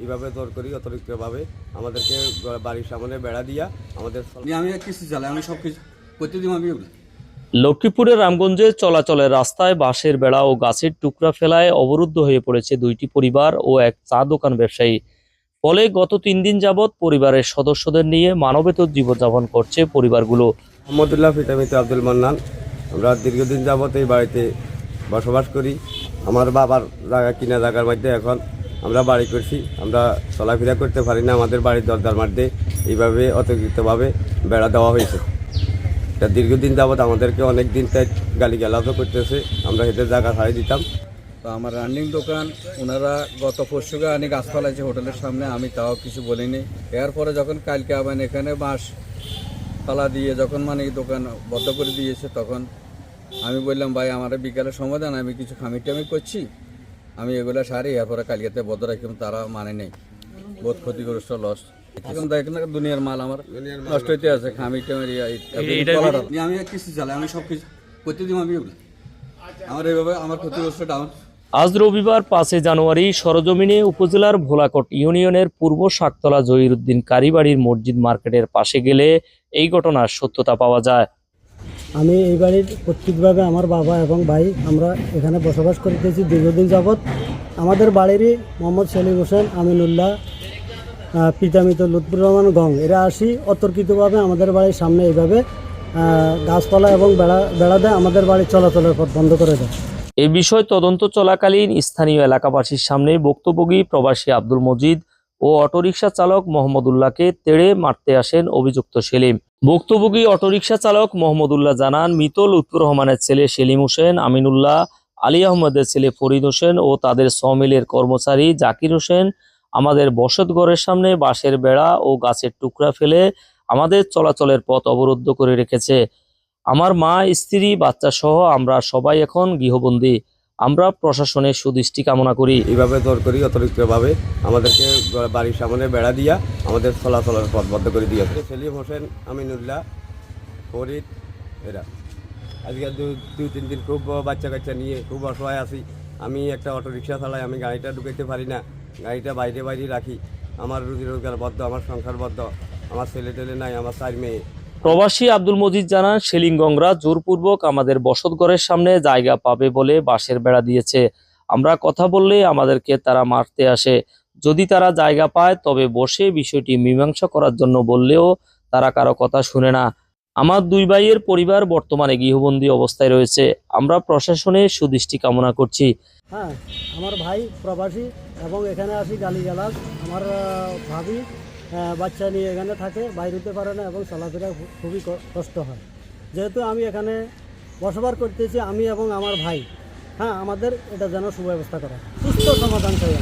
এইভাবে দর করি অতিরিক্তভাবে আমাদেরকে বাড়ির সামনে বেড়া দিয়া আমাদের আমি এক কিস্তি চালাই আমি সব কিছু করতে দিব আমি লক্ষ্মীপুরের রামগঞ্জে চলাচলের রাস্তায় বাঁশের বেড়া ও গাছের টুকরা ফেলায় অবরুদ্ধ হয়ে পড়েছে দুইটি পরিবার ও এক চা দোকান ব্যবসায়ী। ফলে গত তিন দিন যাবৎ পরিবারের সদস্যদের নিয়ে মানবেতর জীবনযাপন করছে পরিবারগুলো। মোহাম্মদুল্লাহ ফিতামিত আব্দুল মান্নান আমরা দীর্ঘদিন যাবত এই বাড়িতে বসবাস করি। আমার বাবার জায়গা কিনা জায়গার মধ্যে এখন আমরা বাড়ি করছি, আমরা চলাফেরা করতে পারি না, আমাদের বাড়ির দরজার মধ্যে এইভাবে অতিরিক্তভাবে বেড়া দেওয়া হয়েছে। তা দীর্ঘদিন যাবত আমাদেরকে অনেক দিন তাই গালি গালাজও করতেছে, আমরা হেঁটে জায়গা ছাড়ি দিতাম। তো আমার রানিং দোকান, ওনারা গত পরশুকে আনি গাছপালা ফলাইছে হোটেলের সামনে, আমি তাও কিছু বলিনি। এরপরে যখন কালকে আবার এখানে বাঁশ ফালা দিয়ে যখন মানে দোকান বদ্ধ করে দিয়েছে, তখন আমি বললাম, ভাই, আমার বিকালে সমাধান, আমি কিছু খামি টামি করছি। আমি এগুলো সারি এরপরে কালকেতে বদ্ধ রাখি তারা মানে নেই। বহুত ক্ষতিগ্রস্ত লস এখন দেখেন না দুনিয়ার মাল আমার নষ্ট হইতে আছে খামি টামি আমি কিস্তি চালাই আমি সব কিছু করতে আমি এগুলো। আমার এইভাবে আমার ক্ষতিগ্রস্ত ডাউন আজ রবিবার পাঁচই জানুয়ারি সরজমিনে উপজেলার ভোলাকট ইউনিয়নের পূর্ব শাকতলা জহিরুদ্দিন কারিবাড়ির মসজিদ মার্কেটের পাশে গেলে এই ঘটনার সত্যতা পাওয়া যায়। আমি এই বাড়ির প্রত্যেকভাবে আমার বাবা এবং ভাই আমরা এখানে বসবাস করতেছি দীর্ঘদিন যাবৎ। আমাদের বাড়িরই মোহাম্মদ সেলিম হোসেন, আমিনুল্লাহ পিতামিত লুৎফুর রহমান গং, এরা আসি অতর্কিতভাবে আমাদের বাড়ির সামনে এইভাবে গাছপালা এবং বেড়া বেড়া দেয় আমাদের বাড়ির চলাচলের পথ বন্ধ করে দেয়। এ বিষয় তদন্ত চলাকালীন স্থানীয় এলাকাবাসীর সামনে বক্তব্যগী প্রবাসী আব্দুল মজিদ ও অটোরিকশা চালক মোহাম্মদুল্লাহকে তেড়ে মারতে আসেন অভিযুক্ত সেলিম। ভুক্তভোগী অটোরিকশা চালক মোহাম্মদুল্লাহ জানান মৃত লুৎফুর রহমানের ছেলে সেলিম হোসেন, আমিনুল্লাহ, আলী আহমদের ছেলে ফরিদ হোসেন ও তাদের সমিলের কর্মচারী জাকির হোসেন আমাদের বসতঘরের সামনে বাঁশের বেড়া ও গাছের টুকরা ফেলে আমাদের চলাচলের পথ অবরুদ্ধ করে রেখেছে। আমার মা, স্ত্রী বাচ্চা সহ আমরা সবাই এখন গৃহবন্দী। আমরা প্রশাসনের সুদৃষ্টি কামনা করি। এইভাবে জোর করি, অতিরিক্তভাবে আমাদেরকে বাড়ির সামনে বেড়া দিয়া আমাদের চলাচলের পথ বদ্ধ করে দিয়েছে। সেলিম হোসেন, আমিনুল্লাহ, ফরিদ, এরা। আজকে দুই, তিন দিন খুব বাচ্চা কাচ্চা নিয়ে খুব অসহায় আছি। আমি একটা অটো রিক্সা চালাই, আমি গাড়িটা ঢুকাইতে পারি না। গাড়িটা বাইরে বাইরে রাখি। আমার রুজি রোজগার বদ্ধ আমার সংসার বদ্ধ আমার ছেলে টেলে নাই, আমার চার মেয়ে। প্রবাসী আব্দুল মজিদ জানান সেলিংগংরা জোরপূর্বক আমাদের বসতঘরের সামনে জায়গা পাবে বলে বাঁশের বেড়া দিয়েছে। আমরা কথা বললে আমাদেরকে তারা মারতে আসে। যদি তারা জায়গা পায়, তবে বসে বিষয়টি মীমাংসা করার জন্য বললেও তারা কারও কথা শুনে না। আমার দুই ভাইয়ের পরিবার বর্তমানে গৃহবন্দী অবস্থায় রয়েছে। আমরা প্রশাসনে সুদৃষ্টি কামনা করছি। হ্যাঁ আমার ভাই প্রবাসী এবং এখানে আসি গালিগালাজ। আমার ভাবি বাচ্চা নিয়ে এখানে থাকে বাইরে হতে পারে না এবং চলাফেরা খুবই কষ্ট হয়। যেহেতু আমি এখানে বসবাস করতেছি আমি এবং আমার ভাই হ্যাঁ আমাদের এটা যেন সুব্যবস্থা করা হয়। সুস্থ সমাধান চাই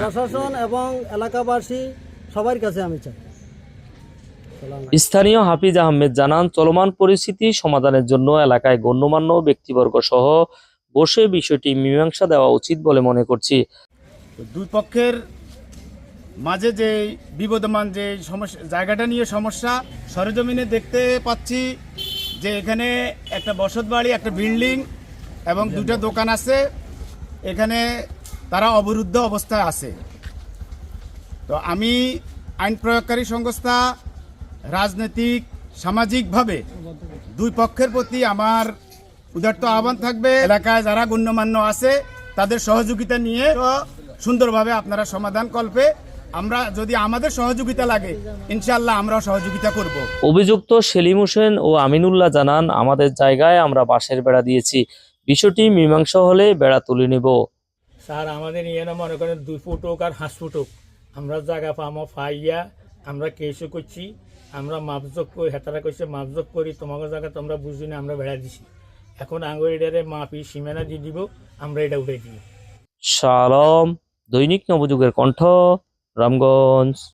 প্রশাসন এবং এলাকাবাসী সবার কাছে আমি চাই। স্থানীয় হাফিজ আহমেদ জানান চলমান পরিস্থিতি সমাধানের জন্য এলাকায় গণ্যমান্য ব্যক্তিবর্গ সহ বসে বিষয়টি মীমাংসা দেওয়া উচিত বলে মনে করছি। দুই পক্ষের মাঝে যে বিবদমান যে সমস্যা, জায়গাটা নিয়ে সমস্যা, সরেজমিনে দেখতে পাচ্ছি যে এখানে একটা বসত বাড়ি, একটা বিল্ডিং এবং দুটো দোকান আছে। এখানে তারা অবরুদ্ধ অবস্থায় আছে। তো আমি আইন প্রয়োগকারী সংস্থা, রাজনৈতিক, সামাজিকভাবে দুই পক্ষের প্রতি আমার উদার্ত আহ্বান থাকবে। এলাকায় যারা গণ্যমান্য আছে, তাদের সহযোগিতা নিয়ে সুন্দরভাবে আপনারা সমাধান কল্পে আমরা যদি আমাদের সহযোগিতা লাগে ইনশাল্লাহ আমরাও সহযোগিতা করব। অভিযুক্ত সেলিম হোসেন ও আমিনুল্লাহ জানান আমাদের জায়গায় আমরা বাঁশের বেড়া দিয়েছি। বিষয়টি মীমাংসা হলে বেড়া তুলে নেব। স্যার আমাদের ইয়ে না মনে করেন দুই ফুট হোক আর হাঁস ফুট হোক। আমরা জায়গা পামো পাইয়া আমরা কেসও করছি আমরা মাপজোক করি হেতারা করছে মাপজোক করি তোমাকে জায়গা তোমরা বুঝি না আমরা বেড়া দিছি। এখন এটারে মাপি সীমানা দিয়ে দিব আমরা এটা উঠে দিই শালম দৈনিক নবযুগের কণ্ঠ। রামগঞ্জ